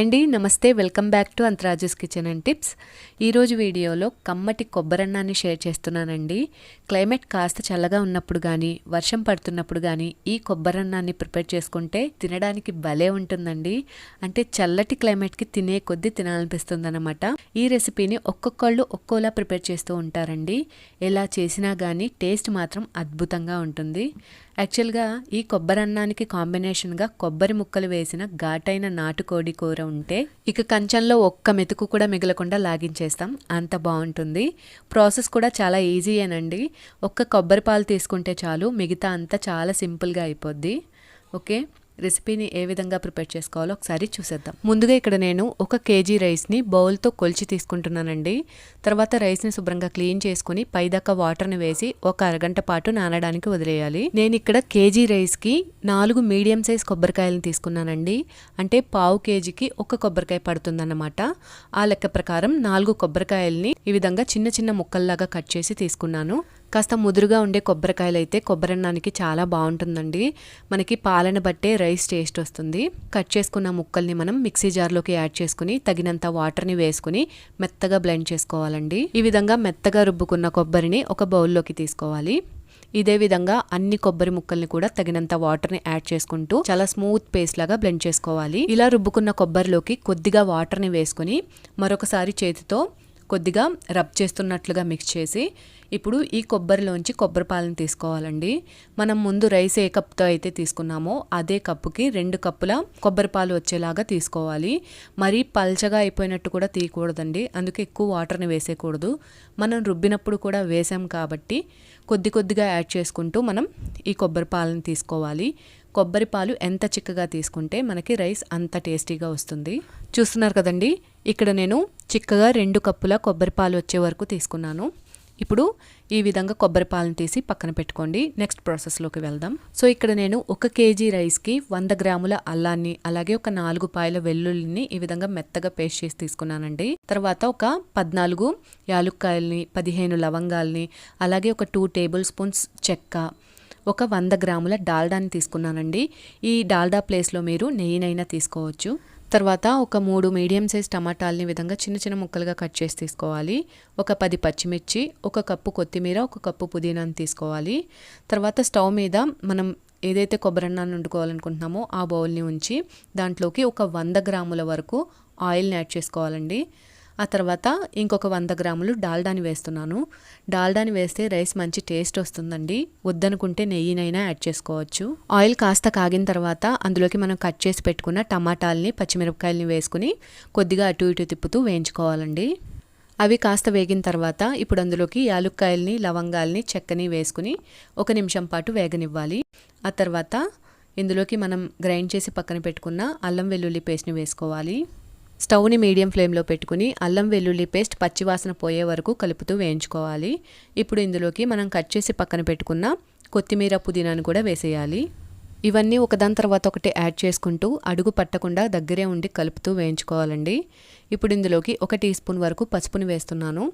Hi అండి నమస్తే welcome back to Antharaju's kitchen and tips. ఈరోజు వీడియోలో కమ్మటి కొబ్బరన్నాన్ని షేర్ చేస్తున్నానండి. క్లైమేట్ కాస్త చల్లగా ఉన్నప్పుడు కానీ వర్షం పడుతున్నప్పుడు కానీ ఈ కొబ్బరన్నాన్ని ప్రిపేర్ చేసుకుంటే తినడానికి భలే ఉంటుందండి. అంటే చల్లటి క్లైమేట్కి తినే కొద్దీ తినాలనిపిస్తుందన్నమాట. ఈ రెసిపీని ఒక్కొక్కళ్ళు ఒక్కోలా ప్రిపేర్ చేస్తూ ఉంటారండి. ఎలా చేసినా కానీ టేస్ట్ మాత్రం అద్భుతంగా ఉంటుంది. యాక్చువల్గా ఈ కొబ్బరి అన్నానికి కాంబినేషన్గా కొబ్బరి ముక్కలు వేసిన ఘాటైన నాటుకోడి కూర ఉంటే ఇక కంచంలో ఒక్క మెతుకు కూడా మిగలకుండా లాగించేస్తాం. అంత బాగుంటుంది. ప్రాసెస్ కూడా చాలా ఈజీయేనండి ఒక్క కొబ్బరి పాలు తీసుకుంటే చాలు. మిగతా అంతా చాలా సింపుల్గా అయిపోద్ది. ఓకే? రెసిపీని ఏ విధంగా ప్రిపేర్ చేసుకోవాలో ఒకసారి చూసేద్దాం. ముందుగా ఇక్కడ నేను ఒక కేజీ రైస్ని బౌల్తో కొలిచి తీసుకుంటున్నానండి. తర్వాత రైస్ని శుభ్రంగా క్లీన్ చేసుకుని పైదాకా వాటర్ని వేసి ఒక అరగంట పాటు నానడానికి వదిలేయాలి. నేను ఇక్కడ కేజీ రైస్కి నాలుగు మీడియం సైజ్ కొబ్బరికాయలను తీసుకున్నానండి. అంటే పావు కేజీకి ఒక కొబ్బరికాయ పడుతుందన్నమాట. ఆ లెక్క ప్రకారం నాలుగు కొబ్బరికాయల్ని ఈ విధంగా చిన్న చిన్న ముక్కల్లాగా కట్ చేసి తీసుకున్నాను. కాస్త ముదురుగా ఉండే కొబ్బరికాయలు అయితే కొబ్బరన్నానికి చాలా బాగుంటుందండి. మనకి పాలన బట్టే రైస్ టేస్ట్ వస్తుంది. కట్ చేసుకున్న ముక్కల్ని మనం మిక్సీ జార్లోకి యాడ్ చేసుకుని తగినంత వాటర్ని వేసుకుని మెత్తగా బ్లెండ్ చేసుకోవాలండి. ఈ విధంగా మెత్తగా రుబ్బుకున్న కొబ్బరిని ఒక బౌల్లోకి తీసుకోవాలి. ఇదే విధంగా అన్ని కొబ్బరి ముక్కల్ని కూడా తగినంత వాటర్ని యాడ్ చేసుకుంటూ చాలా స్మూత్ పేస్ట్ లాగా బ్లెండ్ చేసుకోవాలి. ఇలా రుబ్బుకున్న కొబ్బరిలోకి కొద్దిగా వాటర్ని వేసుకుని మరొకసారి చేతితో కొద్దిగా రబ్ చేస్తున్నట్లుగా మిక్స్ చేసి ఇప్పుడు ఈ కొబ్బరిలోంచి కొబ్బరి పాలను తీసుకోవాలండి. మనం ముందు రైస్ ఏ కప్తో అయితే తీసుకున్నామో అదే కప్పుకి రెండు కప్పుల కొబ్బరి పాలు వచ్చేలాగా తీసుకోవాలి. మరీ పల్చగా అయిపోయినట్టు కూడా తీయకూడదండి. అందుకే ఎక్కువ వాటర్ని వేసేయకూడదు. మనం రుబ్బినప్పుడు కూడా వేసాం కాబట్టి కొద్ది కొద్దిగా యాడ్ చేసుకుంటూ మనం ఈ కొబ్బరి పాలను తీసుకోవాలి. కొబ్బరి పాలు ఎంత చిక్కగా తీసుకుంటే మనకి రైస్ అంత టేస్టీగా వస్తుంది. చూస్తున్నారు కదండి? ఇక్కడ నేను చిక్కగా రెండు కప్పుల కొబ్బరి పాలు వచ్చే వరకు తీసుకున్నాను. ఇప్పుడు ఈ విధంగా కొబ్బరి పాలను తీసి పక్కన పెట్టుకోండి. నెక్స్ట్ ప్రాసెస్లోకి వెళ్దాం. సో ఇక్కడ నేను ఒక కేజీ రైస్కి వంద గ్రాముల అల్లాన్ని అలాగే ఒక నాలుగు పాయల వెల్లుల్లిని ఈ విధంగా మెత్తగా పేస్ట్ చేసి తీసుకున్నానండి. తర్వాత ఒక పద్నాలుగు యాలుక్కాయల్ని పదిహేను లవంగాల్ని అలాగే ఒక టూ టేబుల్ స్పూన్స్ చెక్క ఒక వంద గ్రాముల డాల్డాని తీసుకున్నానండి. ఈ డాల్డా ప్లేస్లో మీరు నెయ్యినైనా తీసుకోవచ్చు. తర్వాత ఒక మూడు మీడియం సైజ్ టమాటాలని విధంగా చిన్న చిన్న ముక్కలుగా కట్ చేసి తీసుకోవాలి. ఒక పది పచ్చిమిర్చి ఒక కప్పు కొత్తిమీర ఒక కప్పు పుదీనాను తీసుకోవాలి. తర్వాత స్టవ్ మీద మనం ఏదైతే కొబ్బరన్నాన్ని వండుకోవాలనుకుంటున్నామో ఆ బౌల్ని ఉంచి దాంట్లోకి ఒక వంద గ్రాముల వరకు ఆయిల్ని యాడ్ చేసుకోవాలండి. ఆ తర్వాత ఇంకొక వంద గ్రాములు డాల్డాని వేస్తున్నాను. డాల్డాని వేస్తే రైస్ మంచి టేస్ట్ వస్తుందండి. వద్దనుకుంటే నెయ్యినైనా యాడ్ చేసుకోవచ్చు. ఆయిల్ కాస్త కాగిన తర్వాత అందులోకి మనం కట్ చేసి పెట్టుకున్న టమాటాలని పచ్చిమిరపకాయలని వేసుకుని కొద్దిగా అటు ఇటు తిప్పుతూ వేయించుకోవాలండి. అవి కాస్త వేగిన తర్వాత ఇప్పుడు అందులోకి యాలుక్కాయల్ని లవంగాల్ని చెక్కని వేసుకుని ఒక నిమిషం పాటు వేగనివ్వాలి. ఆ తర్వాత ఇందులోకి మనం గ్రైండ్ చేసి పక్కన పెట్టుకున్న అల్లం వెల్లుల్లి పేస్ట్ని వేసుకోవాలి. స్టవ్ని మీడియం ఫ్లేమ్లో పెట్టుకుని అల్లం వెల్లుల్లి పేస్ట్ పచ్చివాసన పోయే వరకు కలుపుతూ వేయించుకోవాలి. ఇప్పుడు ఇందులోకి మనం కట్ చేసి పక్కన పెట్టుకున్న కొత్తిమీర పుదీనాను కూడా వేసేయాలి. ఇవన్నీ ఒకదాని తర్వాత ఒకటి యాడ్ చేసుకుంటూ అడుగు పట్టకుండా దగ్గరే ఉండి కలుపుతూ వేయించుకోవాలండి. ఇప్పుడు ఇందులోకి ఒక టీ స్పూన్ వరకు పసుపుని వేస్తున్నాను.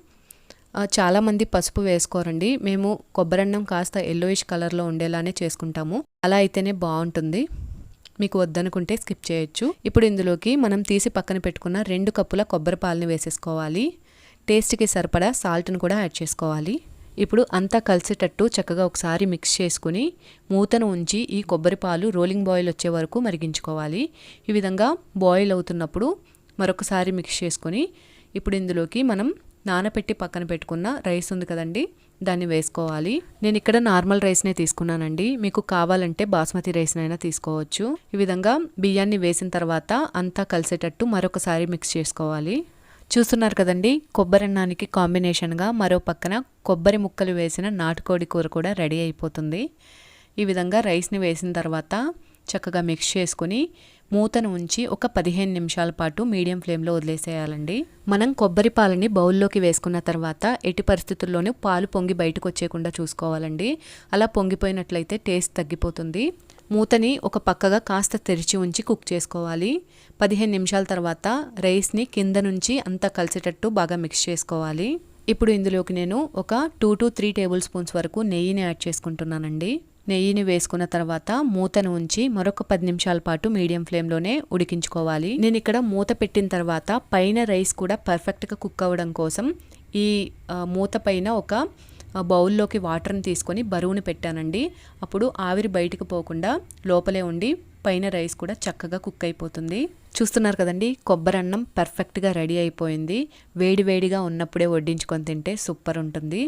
చాలామంది పసుపు వేసుకోరండి. మేము కొబ్బరన్నం కాస్త ఎల్లోయిష్ కలర్లో ఉండేలానే చేసుకుంటాము. అలా అయితేనే బాగుంటుంది. మీకు వద్దనుకుంటే స్కిప్ చేయొచ్చు. ఇప్పుడు ఇందులోకి మనం తీసి పక్కన పెట్టుకున్న రెండు కప్పుల కొబ్బరి పాలని వేసేసుకోవాలి. టేస్ట్కి సరిపడా సాల్ట్ను కూడా యాడ్ చేసుకోవాలి. ఇప్పుడు అంతా కలిసేటట్టు చక్కగా ఒకసారి మిక్స్ చేసుకుని మూతను ఉంచి ఈ కొబ్బరి పాలు రోలింగ్ బాయిల్ వచ్చే వరకు మరిగించుకోవాలి. ఈ విధంగా బాయిల్ అవుతున్నప్పుడు మరొకసారి మిక్స్ చేసుకొని ఇప్పుడు ఇందులోకి మనం నానపెట్టి పక్కన పెట్టుకున్న రైస్ ఉంది కదండి దాన్ని వేసుకోవాలి. నేను ఇక్కడ నార్మల్ రైస్నే తీసుకున్నానండి. మీకు కావాలంటే బాస్మతి రైస్నైనా తీసుకోవచ్చు. ఈ విధంగా బియ్యాన్ని వేసిన తర్వాత అంతా కలిసేటట్టు మరొకసారి మిక్స్ చేసుకోవాలి. చూస్తున్నారు కదండి కొబ్బరన్నానికి కాంబినేషన్గా మరో పక్కన కొబ్బరి ముక్కలు వేసిన నాటుకోడి కూర కూడా రెడీ అయిపోతుంది. ఈ విధంగా రైస్ని వేసిన తర్వాత చక్కగా మిక్స్ చేసుకుని మూతను ఉంచి ఒక పదిహేను నిమిషాల పాటు మీడియం ఫ్లేమ్లో వదిలేసేయాలండి. మనం కొబ్బరి పాలని బౌల్లోకి వేసుకున్న తర్వాత ఎట్టి పరిస్థితుల్లోనూ పాలు పొంగి బయటకు వచ్చేయకుండా చూసుకోవాలండి. అలా పొంగిపోయినట్లయితే టేస్ట్ తగ్గిపోతుంది. మూతని ఒక పక్కగా కాస్త తెరిచి ఉంచి కుక్ చేసుకోవాలి. పదిహేను నిమిషాల తర్వాత రైస్ని కింద నుంచి అంతా కలిసేటట్టు బాగా మిక్స్ చేసుకోవాలి. ఇప్పుడు ఇందులోకి నేను ఒక two to three tablespoons వరకు నెయ్యిని యాడ్ చేసుకుంటున్నానండి. నెయ్యిని వేసుకున్న తర్వాత మూతను ఉంచి మరొక పది నిమిషాల పాటు మీడియం ఫ్లేమ్లోనే ఉడికించుకోవాలి. నేను ఇక్కడ మూత పెట్టిన తర్వాత పైన రైస్ కూడా పర్ఫెక్ట్గా కుక్ అవ్వడం కోసం ఈ మూత పైన ఒక బౌల్లోకి వాటర్ని తీసుకొని బరువుని పెట్టానండి. అప్పుడు ఆవిరి బయటకు పోకుండా లోపలే ఉండి పైన రైస్ కూడా చక్కగా కుక్ అయిపోతుంది. చూస్తున్నారు కదండి కొబ్బరి అన్నం పర్ఫెక్ట్గా రెడీ అయిపోయింది. వేడివేడిగా ఉన్నప్పుడే వడ్డించుకొని తింటే సూపర్ ఉంటుంది.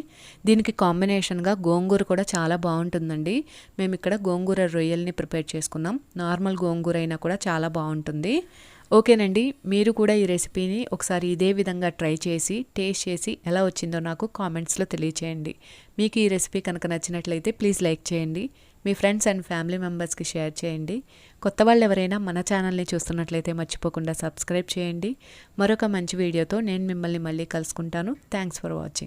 దీనికి కాంబినేషన్గా గోంగూర కూడా చాలా బాగుంటుందండి. మేము ఇక్కడ గోంగూర రొయ్యల్ని ప్రిపేర్ చేసుకున్నాం. నార్మల్ గోంగూర అయినా కూడా చాలా బాగుంటుంది. ఓకేనండి మీరు కూడా ఈ రెసిపీని ఒకసారి ఇదే విధంగా ట్రై చేసి టేస్ట్ చేసి ఎలా వచ్చిందో నాకు కామెంట్స్లో తెలియచేయండి. మీకు ఈ రెసిపీ కనుక నచ్చినట్లయితే ప్లీజ్ లైక్ చేయండి. మీ ఫ్రెండ్స్ అండ్ ఫ్యామిలీ మెంబర్స్కి షేర్ చేయండి. కొత్త వాళ్ళు ఎవరైనా మన ఛానల్ని చూస్తున్నట్లయితే మర్చిపోకుండా సబ్స్క్రైబ్ చేయండి. మరొక మంచి వీడియోతో నేను మిమ్మల్ని మళ్ళీ కలుసుకుంటాను. Thanks for watching.